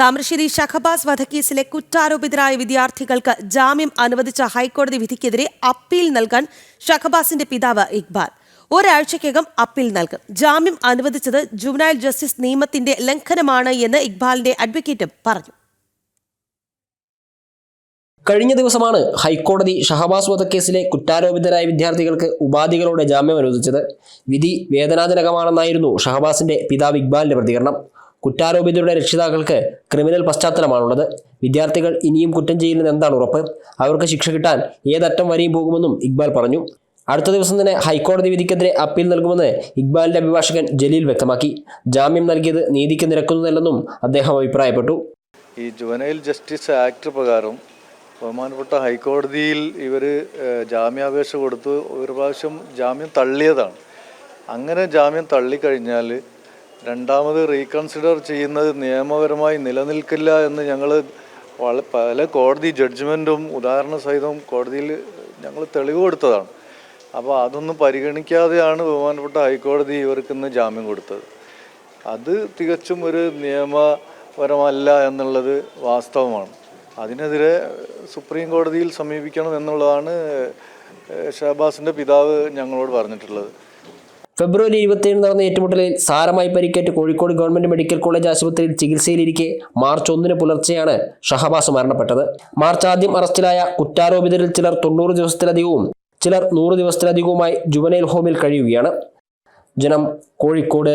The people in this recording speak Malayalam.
താമരശ്ശേരി ഷഹബാസ് വധക്കേസിലെ കുറ്റാരോപിതരായ വിദ്യാർത്ഥികൾക്ക് ജാമ്യം അനുവദിച്ച ഹൈക്കോടതി വിധിക്കെതിരെ അപ്പീൽ നൽകാൻ ഷഹബാസിന്റെ പിതാവ് ഇക്ബാൽ. ഒരാഴ്ചയ്ക്കകം അപ്പീൽ നൽകും. ജാമ്യം അനുവദിച്ചത് ജുവനൈൽ ജസ്റ്റിസ് നിയമത്തിന്റെ ലംഘനമാണ് എന്ന് ഇക്ബാലിന്റെ അഡ്വക്കേറ്റും പറഞ്ഞു. കഴിഞ്ഞ ദിവസമാണ് ഹൈക്കോടതി ഷഹബാസ് വധക്കേസിലെ കുറ്റാരോപിതരായ വിദ്യാർത്ഥികൾക്ക് ഉപാധികളോടെ ജാമ്യം അനുവദിച്ചത്. വിധി വേദനാജനകമാണെന്നായിരുന്നു ഷഹബാസിന്റെ പിതാവ് ഇക്ബാലിന്റെ പ്രതികരണം. കുറ്റാരോപിതരുടെ രക്ഷിതാക്കൾക്ക് ക്രിമിനൽ പശ്ചാത്തലമാണുള്ളത്. വിദ്യാർത്ഥികൾ ഇനിയും കുറ്റം ചെയ്യില്ലെന്ന് എന്താണ് ഉറപ്പ്? അവർക്ക് ശിക്ഷ കിട്ടാൻ ഏതറ്റം വരെയും പോകുമെന്നും ഇക്ബാൽ പറഞ്ഞു. അടുത്ത ദിവസം തന്നെ ഹൈക്കോടതി വിധിക്കെതിരെ അപ്പീൽ നൽകുമെന്ന് ഇക്ബാലിന്റെ അഭിഭാഷകൻ ജലീൽ വ്യക്തമാക്കി. ജാമ്യം നൽകിയത് നീതിക്ക് നിരക്കുന്നതല്ലെന്നും അദ്ദേഹം അഭിപ്രായപ്പെട്ടു. ഈ ജുവനൈൽ ജസ്റ്റിസ് ആക്ട് പ്രകാരം ബഹുമാനപ്പെട്ട ഹൈക്കോടതിയിൽ ഇവർ ജാമ്യാപേക്ഷ കൊടുത്ത് ഒരു പ്രാവശ്യം ജാമ്യം തള്ളിയതാണ്. അങ്ങനെ ജാമ്യം തള്ളിക്കഴിഞ്ഞാൽ രണ്ടാമത് റീകൺസിഡർ ചെയ്യുന്നത് നിയമപരമായി നിലനിൽക്കില്ല എന്ന് ഞങ്ങൾ പല കോടതി ജഡ്ജ്മെന്റും ഉദാഹരണ സഹിതവും കോടതിയിൽ ഞങ്ങൾ തെളിവ് കൊടുത്തതാണ്. അപ്പോൾ അതൊന്നും പരിഗണിക്കാതെയാണ് ബഹുമാനപ്പെട്ട ഹൈക്കോടതി ഇവർക്ക് ഇന്ന് ജാമ്യം കൊടുത്തത്. അത് തികച്ചും ഒരു നിയമപരമല്ല എന്നുള്ളത് വാസ്തവമാണ്. അതിനെതിരെ സുപ്രീം കോടതിയിൽ സമീപിക്കണം എന്നുള്ളതാണ് ഷഹബാസിന്റെ പിതാവ് ഞങ്ങളോട് പറഞ്ഞിട്ടുള്ളത്. ഫെബ്രുവരി ഇരുപത്തിയേഴ് നടന്ന ഏറ്റുമുട്ടലിൽ സാരമായി പരിക്കേറ്റ് കോഴിക്കോട് ഗവൺമെന്റ് മെഡിക്കൽ കോളേജ് ആശുപത്രിയിൽ ചികിത്സയിലിരിക്കെ മാർച്ച് ഒന്നിന് പുലർച്ചെയാണ് ഷഹബാസ് മരണപ്പെട്ടത്. മാർച്ച് ആദ്യം അറസ്റ്റിലായ കുറ്റാരോപിതരിൽ ചിലർ തൊണ്ണൂറ് ദിവസത്തിലധികവും ചിലർ നൂറ് ദിവസത്തിലധികവുമായി ജുവനൈൽ ഹോമിൽ കഴിയുകയാണ്. ജനം കോഴിക്കോട്.